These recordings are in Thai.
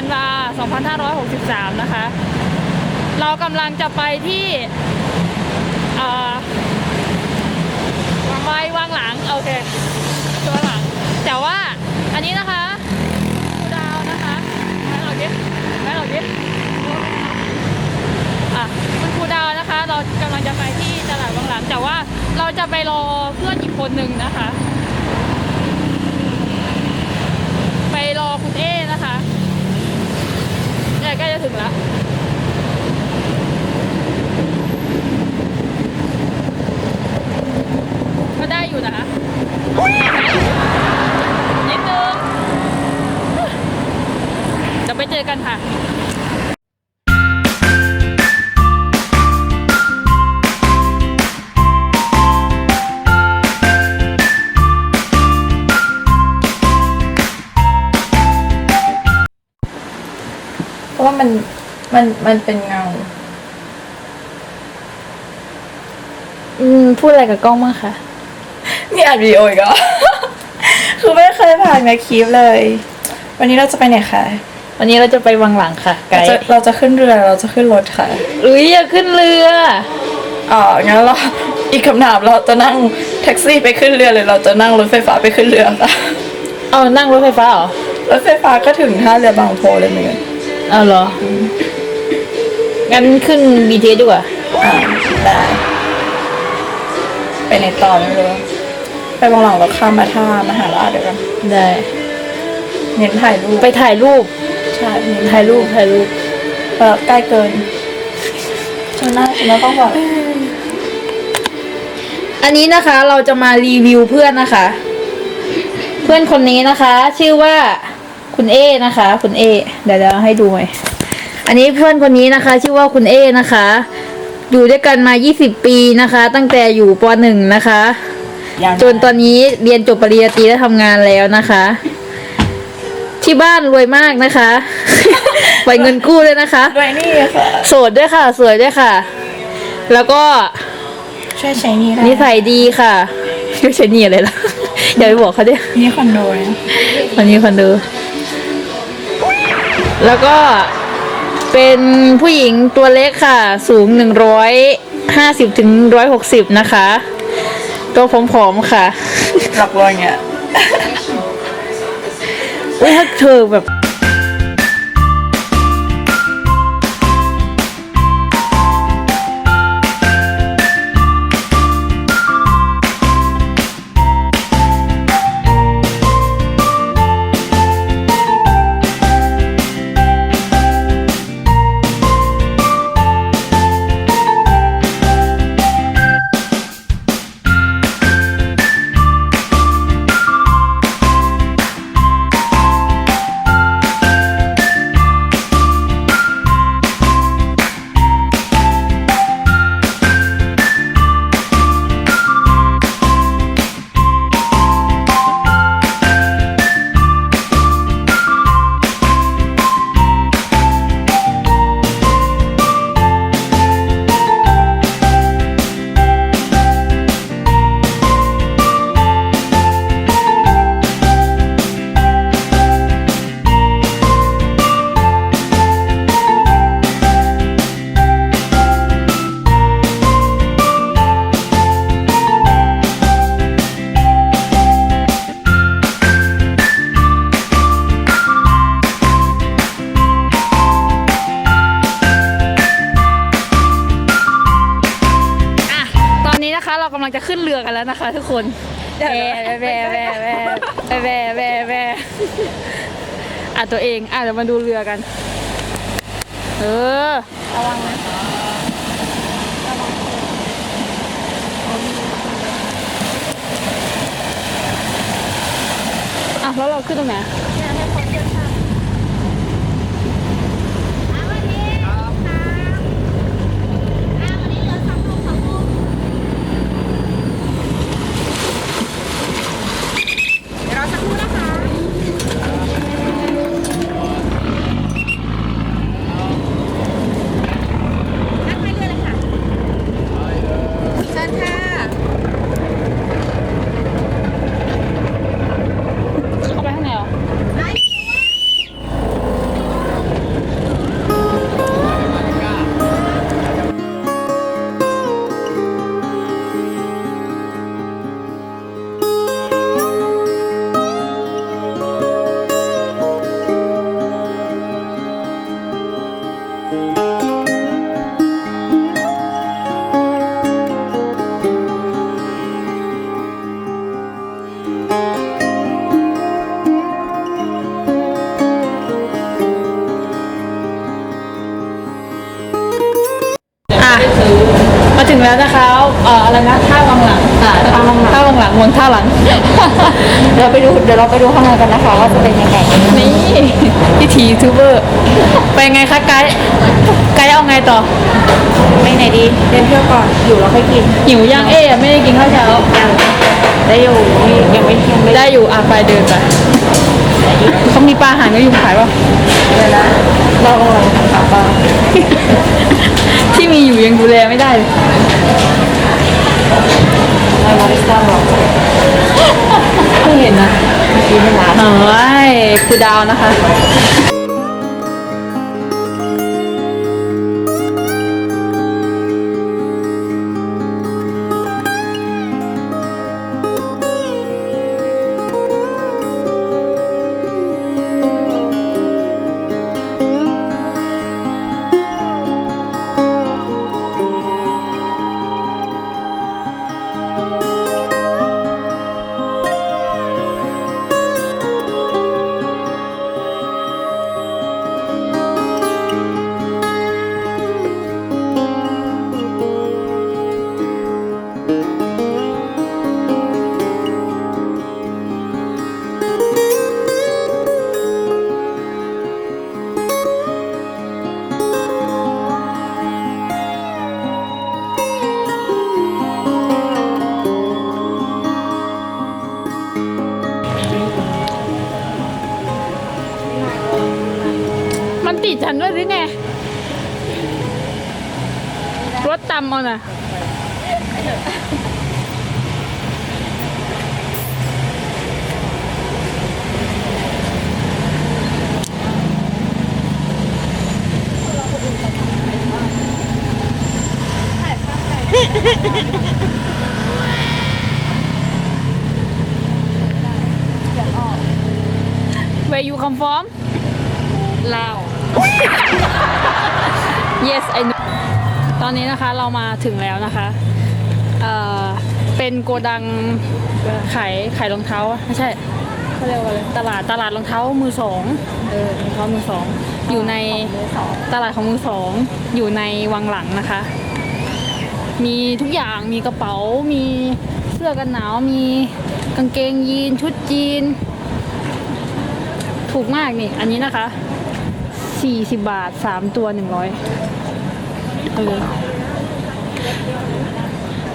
12ธันวา2563 นะคะ เรากำลังจะไปที่ไปวางหลัง โอเคตัวหลัง แต่ว่าอันนี้นะคะครูดาวนะคะแม่เราดิแม่เราดิอะคุณครูดาวนะคะ เรากำลังจะไปที่ตลาดวางหลัง แต่ว่าเราจะไปรอเพื่อนอีกคนหนึ่งนะคะ ไปรอคุณเอนะคะ ใกล้จะถึงแล้ว ราะว่ามันมันมันเป็นเงา อืมพูดอะไรกับกล้องบ้างคะนี่อัดวิดีโออีกเหรอ คือไม่เคยผ่านในคลิปเลย วันนี้เราจะไปไหนคะวันนี้เราจะไปวังหลังค่ะไกเราด์จะเราจะขึ้นเรือเราจะขึ้นรถค่ะอุ้ยอย่าขึ้นเรือ อ๋องั้นเรา อีกคำถามเราจะนั่งแท็กซี่ไปขึ้นเรือหรือเราจะนั่งรถไฟฟ้าไปขึ้นเรือคะเอานั่งรถไฟฟ้าเหรอรถไฟฟ้าก็ถึงท่าเรือบางโพเลยเหมือนกัน เอาเหรอ งั้นขึ้น BTS ดีกว่าอ่าได้ ไปในต่อไม่รู้ ไปบางหลังเราข้ามมาท่ามหาราชเดี๋ยวกันได้ เน้นถ่ายรูปไปถ่ายรูป ใช่เน้นถ่ายรูป ถ่ายรูป เออใกล้เกินชนะชนะต้องบอกอันนี้นะคะเราจะมารีวิวเพื่อนนะคะ เพื่อนคนนี้นะคะ ชื่อว่า คุณเอนะคะ คุณเอเดี๋ยวเราให้ดูหน่อยอันนี้เพื่อนคนนี้นะคะ ชื่อว่าคุณเอนะคะ อยู่ด้วยกันมา 20 ปีนะคะ ตั้งแต่อยู่ป .1 นะคะยังจนตอนนี้เรียนจบปริญญาตรีและทำงานแล้วนะคะ ที่บ้านรวยมากนะคะปล่อยเงินกู้ด้วยนะคะด้วยนี่ค่ะโสดด้วยค่ะ สวยด้วยค่ะ แล้วก็ช่วยใช้นี่ได้นิสัยดีค่ะไม่ใช่นี่อะไรล่ะอย่าไปบอกเขาดินี่คอนโดนะคนนี้คนดู แล้วก็เป็นผู้หญิงตัวเล็กค่ะ สูงหนึ่งร้อยห้าสิบถึงร้อยหกสิบนะคะ ตัวผอมๆค่ะหลอกลวงเนี่ยอุ้ยถ้าเธอแบบ ขึ้นเรือกันแล้วนะคะ ทุกคนแบ่แบ่แบ่แบ่แบ่แบ่แบอะตัวเองอะเดี๋ยวมาดูเรือกัน เออระวังนะอะแล้วเราขึ้นตรงไหน แล้วนะคะเอ่ออะไรนะท่าวังหลังอ่าทางลงมาท่าวังหลังเมืองท่าหลัง เดี๋ยวเราไปดูเดี๋ยวเราไปดูข้างในกันนะคะว่าจะเป็นยังไงนี่พิธียูทูบเบอร์ไปไงคะไกด์ไกด์เอาไงต่อไปไหนดีเดินเที่ยวก่อนอยู่เราค่อยกินหิวยังเอ๊ะไม่ได้กินข้าวเช้ายังได้อยู่นี่ยังไม่ยังไม่ได้อยู่อะไปเดินไปเขามีปลาหางนกยุงขายป่ะเลยนะเรากำลังทำบ้างที่มี อยู่ยังดูแลไม่ได้เลยเราบริสต้าบอกเพิ่งเห็นนะเมื่อกี้ไม่ร้านเฮ้ยครูดาวนะคะ ฉันว่ายหรือไง รถตำเอาน่ะเวยูคอมฟอร์มลาว Yes I know ตอนนี้นะคะเรามาถึงแล้วนะคะเอ่อเป็นโกดังขายขายรองเท้าไม่ใช่เขาเรียกว่าอะไรตลาดตลาดรองเท้ามือสองเออรองเท้ามือสองอยู่ในตลาดของมือสองอยู่ในวังหลังนะคะ มีทุกอย่างมีกระเป๋ามีเสื้อกันหนาวมีกางเกงยีนชุดจีน ถูกมากนี่อันนี้นะคะ 40บาท3ตัว100เอาเลย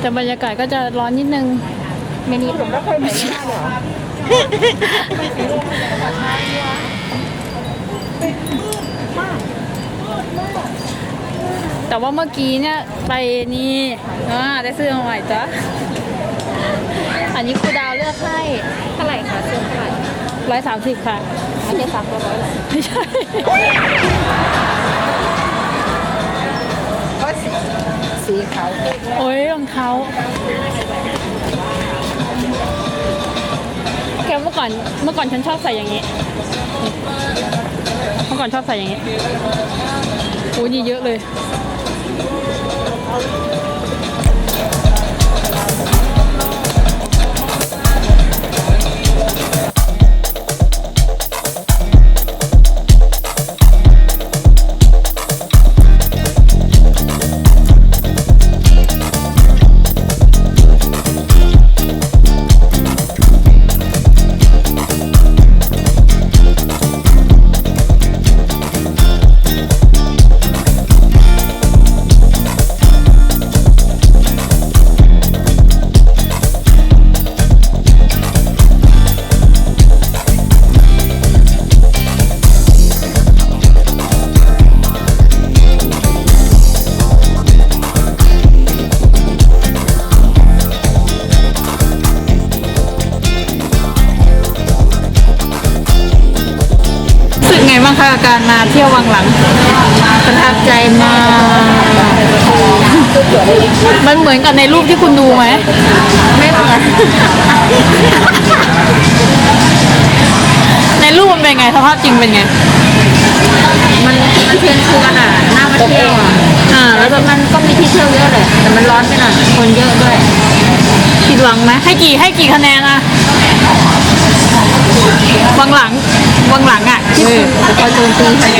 แต่บรรยากาศก็จะร้อนนิดนึงเมนีผมก็เคยเห็นไม่ได้เหรอแต่ว่าเมื่อกี้เนี่ยไปนี่อ่าได้เสื้อมาใหม่จ้ะอันนี้ครูดาวเลือกให้เท่าไหร่คะเสื้อเท่าไหร่ร้อยสามสิบค่ะ ไม่ใช่ซักร้อยหรอไม่ใช่ก็สีสีขาวโอ้ยรองเท้าแกเมื่อก่อนเมื่อก่อนฉันชอบใส่อย่างนี้ เมื่อก่อนชอบใส่อย่างนี้โอ้ยนี่เยอะเลย กับการมาเที่ยววังหลัง ประทับใจมากมันเหมือนกับในรูปที่คุณดูไหม ไม่เหมือน ในรูปมันเป็นไงสภาพจริงเป็นไง มันมันเชิญชวนอะน่ามาเที่ยวอะอ่า แล้วมันก็มีที่เที่ยวเยอะเลยแต่มันร้อนไปหน่อยคนเยอะด้วยผิดหวังไหมให้กี่ให้กี่คะแนนอะสวังหลัง วังหลังอะที่พอโจมตี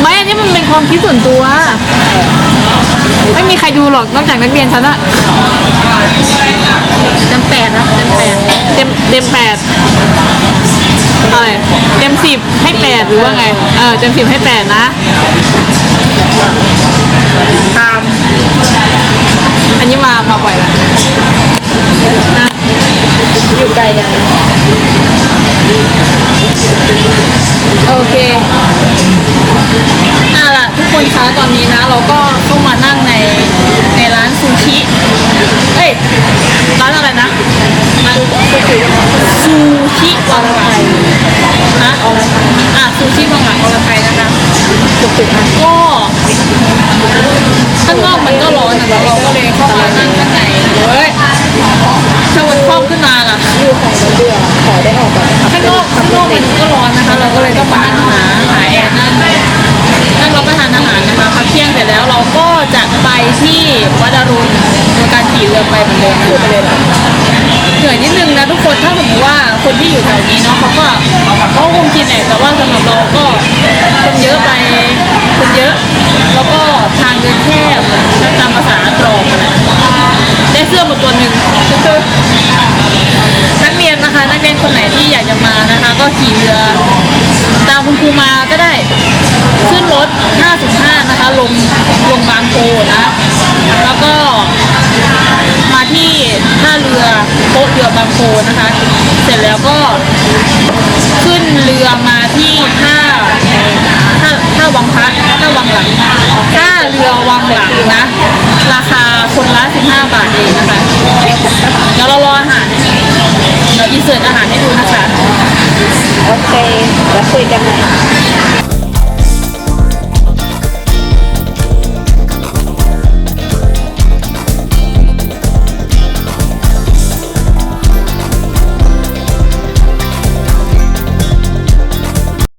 ไม่อันนี้มันเป็นความคิดส่วนตัว ไม่มีใครดูหรอกนอกจากนักเรียนฉันอะจำแปดนะจำแปดเต็มเต็มแปดอะไรเต็มสิบให้แปดหรือว่าไง เออเต็มสิบให้แปดนะตามอันนี้มามาบ่อยแล้วนะ อยู่ไกลกันโอเคอะล่ะทุกคนคะตอนนี้นะ เราก็เข้ามานั่งในในร้านซูชิเอ้ยร้านอะไรนะร้านซูชิวังหลังนะอะซูชิวังหลังอรไทยนะคะก็ข้างนอกมันก็ร้อนนะเราก็ ล่ะอยู่ของมันเบื่อขอได้ออกก่อนนะคะข้างนอกข้างนอกมันก็ร้อนนะคะ เราก็เลยต้องมานั่งหาหาแอร์นั่งนั่งรับประทานอาหารนะคะพักเที่ยงเสร็จแล้วเราก็จะไปที่วัดอรุณโดยการขี่เรือไปเหมือนเดิมนะไปเลยเหรอเหนื่อยนิดนึงนะทุกคนถ้าสมมติว่าคนที่อยู่แถวนี้เนาะเขาก็เขาคงกินแหละแต่ว่าสำหรับเรา โนะคะ เสร็จแล้วก็ขึ้นเรือมาที่ท่าท่าท่าวังพระท่าวังหลังท่าเรือวังหลังนะ ราคาคนละ 15 บาทเองนะคะเดี๋ยวเรารออาหารเดี๋ยวอินเสิร์ตอาหารให้ดูนะคะ โอเค แล้วคุยกันใหม่